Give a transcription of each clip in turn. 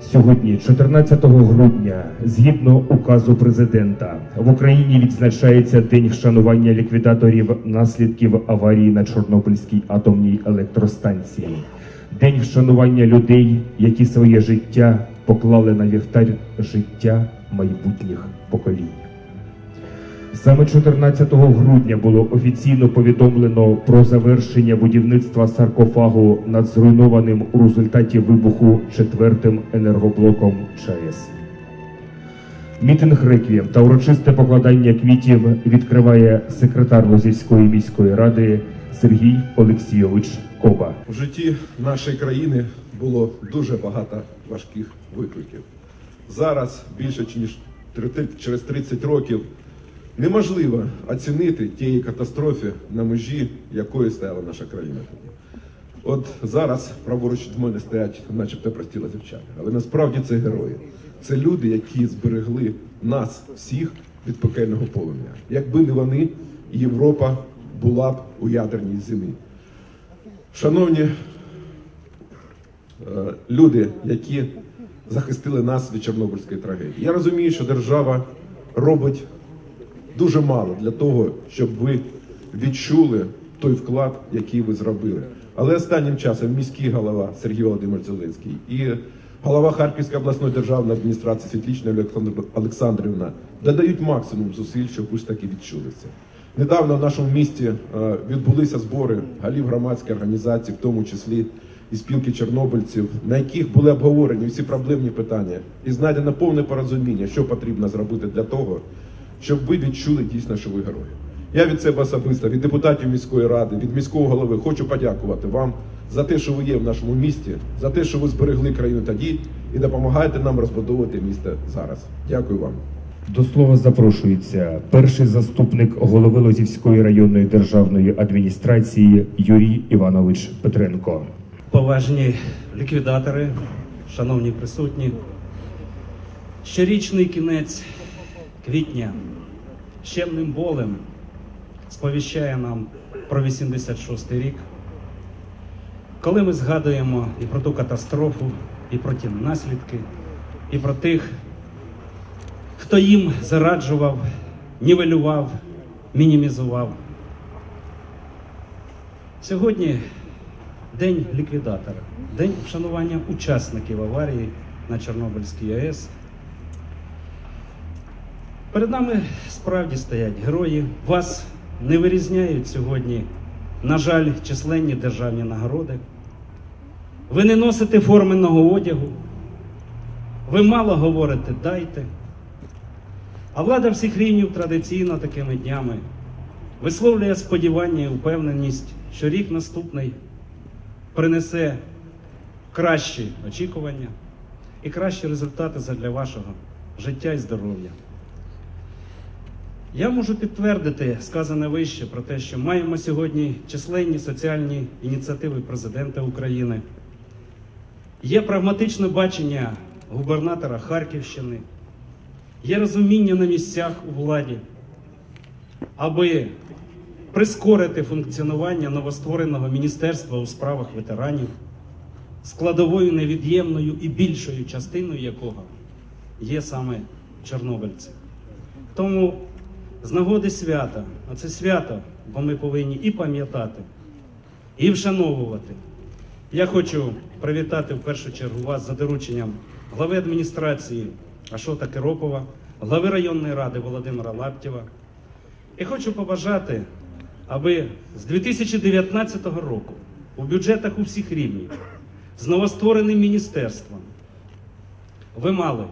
Сьогодні, 14 грудня, згідно указу президента, в Україні відзначається День вшанування ліквідаторів наслідків аварії на Чорнобильській атомній електростанції, День вшанування людей, які своє життя поклали на вівтар життя майбутніх поколінь. Саме 14 грудня було офіційно повідомлено про завершення будівництва саркофагу над зруйнованим у результаті вибуху четвертим енергоблоком ЧАЕС. Мітинг реквієм та урочисте покладання квітів відкриває секретар Лозівської міської ради Сергій Олексійович Коба. У житті нашої країни було дуже багато важких викликів. Зараз більше ніж через 30 років неможливо оцінити тієї катастрофи, на межі якої стояла наша країна. От зараз праворуч від мене стоять, начебто прості лазівчани, але насправді це герої. Це люди, які зберегли нас всіх від пекельного полум'я. Якби не вони, Європа була б у ядерній зимі. Шановні е, люди, які захистили нас від Чорнобильської трагедії. Я розумію, що держава робить дуже мало для того, щоб ви відчули той вклад, який ви зробили. Але останнім часом міський голова Сергій Володимир Зеленський і голова Харківської обласної державної адміністрації Світлічна Олександр- Олександрівна додають максимум зусиль, щоб ви ж таки відчули це. Недавно в нашому місті е, відбулися збори голів громадських організацій, в тому числі і спілки чорнобильців, на яких були обговорені всі проблемні питання і знайдено повне порозуміння, що потрібно зробити для того, щоб ви відчули дійсно, що ви герої. Я від себе особисто, від депутатів міської ради, від міського голови хочу подякувати вам за те, що ви є в нашому місті, за те, що ви зберегли країну тоді і допомагаєте нам розбудовувати місто зараз. Дякую вам. До слова запрошується перший заступник голови Лозівської районної державної адміністрації Юрій Іванович Петренко. Поважні ліквідатори, шановні присутні, щорічний кінець квітня щемним болем сповіщає нам про 86-й рік, коли ми згадуємо і про ту катастрофу, і про ті наслідки, і про тих, хто їм зараджував, нівелював, мінімізував. Сьогодні День ліквідатора, день вшанування учасників аварії на Чорнобильській АЕС. Перед нами справді стоять герої. Вас не вирізняють сьогодні, на жаль, численні державні нагороди. Ви не носите форменного одягу. Ви мало говорите дайте. А влада всіх рівнів традиційно такими днями висловлює сподівання і упевненість, що рік наступний принесе кращі очікування і кращі результати для вашого життя і здоров'я. Я можу підтвердити сказане вище про те, що маємо сьогодні численні соціальні ініціативи президента України. Є прагматичне бачення губернатора Харківщини, є розуміння на місцях у владі, аби прискорити функціонування новоствореного міністерства у справах ветеранів, складовою невід'ємною і більшою частиною якого є саме чорнобильці. Тому з нагоди свята, а це свято, бо ми повинні і пам'ятати, і вшановувати. Я хочу привітати в першу чергу вас за дорученням глави адміністрації Ашота Керопова, глави районної ради Володимира Лаптєва. І хочу побажати, аби з 2019 року у бюджетах у всіх рівнів з новоствореним міністерством ви мали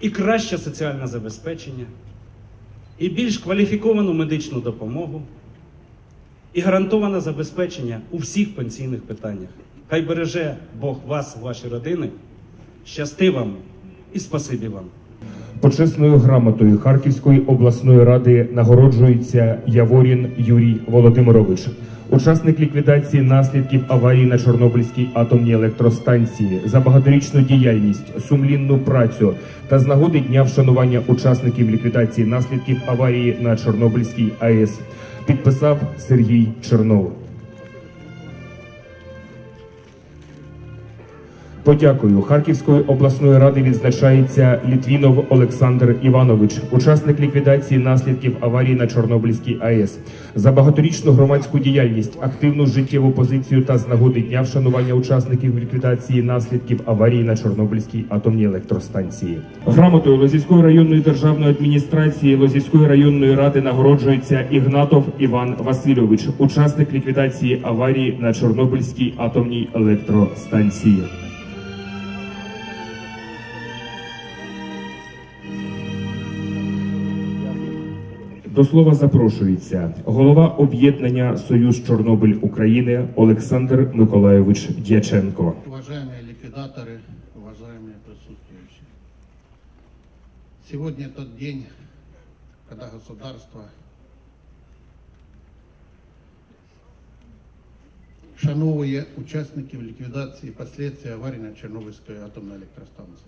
і краще соціальне забезпечення, і більш кваліфіковану медичну допомогу, і гарантоване забезпечення у всіх пенсійних питаннях. Хай береже Бог вас, ваші родини. Щасти вам і спасибі вам. Почесною грамотою Харківської обласної ради нагороджується Яворін Юрій Володимирович, учасник ліквідації наслідків аварії на Чорнобильській атомній електростанції за багаторічну діяльність, сумлінну працю та з нагоди дня вшанування учасників ліквідації наслідків аварії на Чорнобильській АЕС. Підписав Сергій Чернов. Подякою Харківської обласної ради відзначається Літвінов Олександр Іванович, учасник ліквідації наслідків аварії на Чорнобильській АЕС, за багаторічну громадську діяльність, активну життєву позицію та з нагоди дня вшанування учасників ліквідації наслідків аварії на Чорнобильській атомній електростанції. Грамотою Лозівської районної державної адміністрації Лозівської районної ради нагороджується Ігнатов Іван Васильович, учасник ліквідації аварії на Чорнобильській атомній електростанції. До слова запрошується голова об'єднання Союз Чорнобиль України Олександр Миколайович Дяченко. Уважаемые ликвидаторы, уважаемые присутствующие. Сегодня тот день, когда государство шановує участників ликвидации последствий аварии на Чернобыльской атомной электростанции.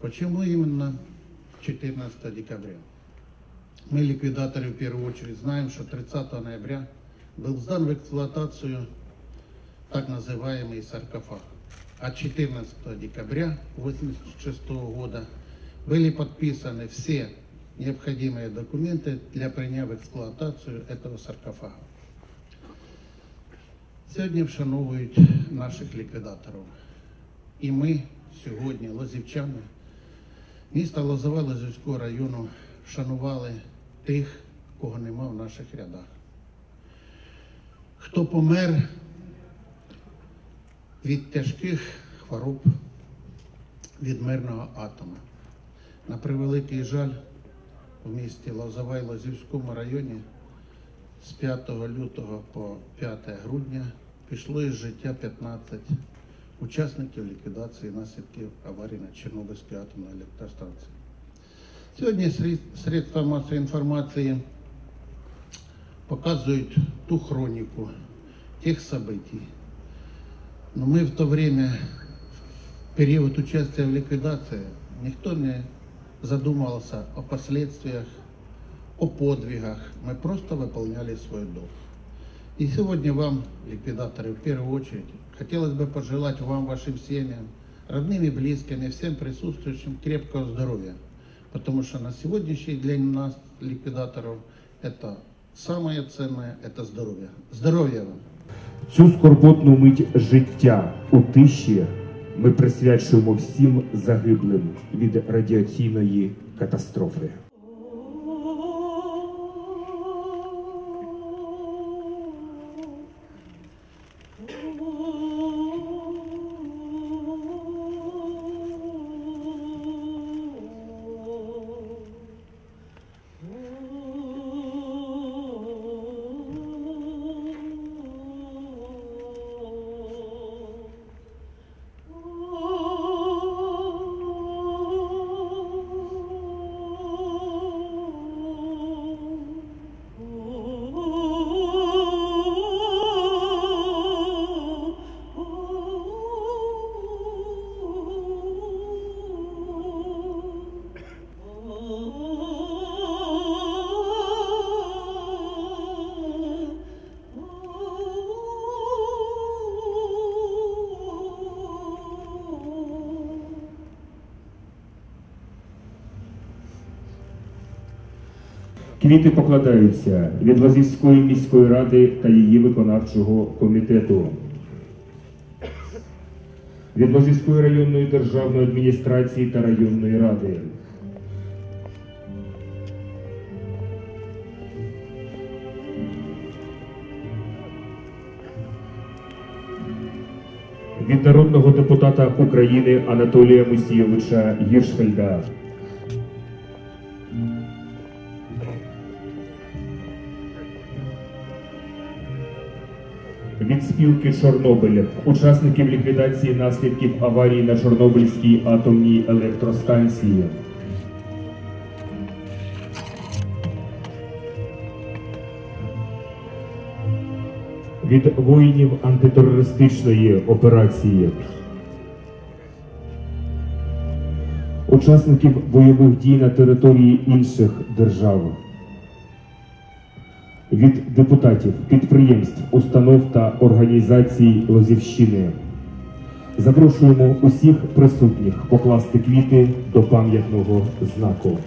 Почему именно 14 декабря? Мы, ликвидаторы, в первую очередь знаем, что 30 ноября был сдан в эксплуатацию так называемый саркофаг. А 14 декабря 1986 года были подписаны все необходимые документы для принятия в эксплуатацию этого саркофага. Сьогодні вшановують наших ліквідаторів. І ми сьогодні, лозівчани, міста Лозова Лозівського району, Вшанували тих, кого нема в наших рядах. Хто помер від тяжких хвороб від мирного атома. На превеликий жаль, в місті Лозова і Лозівському районі з 5 лютого по 5 грудня пішло із життя 15 учасників ліквідації наслідків аварії на Чорнобильській атомній електростанції. Сьогодні сред- средства масової інформації показують ту хроніку тих событий. Но мы в то время, в период участия в ликвидации, никто не задумывался о последствиях, о подвигах. Мы просто выполняли свой долг. И сегодня вам, ликвидаторы, в первую очередь, хотелось бы пожелать вам, вашим семьям, родным и близким, и всем присутствующим крепкого здоровья. Потому что на сегодняшний день нас, ликвидаторов, это самое ценное, это здоровье. Здоровья вам! Цю скорботну мить життя у тиші ми присвячуємо всім загиблим від радіаційної катастрофи. Квіти покладаються від Лазівської міської ради та її виконавчого комітету. Від Лозівської районної державної адміністрації та районної ради. Від народного депутата України Анатолія Мусійовича Гіршфельда. Від спілки Чорнобиль, учасників ліквідації наслідків аварії на Чорнобильській атомній електростанції. Від воїнів антитерористичної операції. Учасників бойових дій на території інших держав від депутатів, підприємств, установ та організацій Лозівщини, Запрошуємо усіх присутніх покласти квіти до пам'ятного знаку.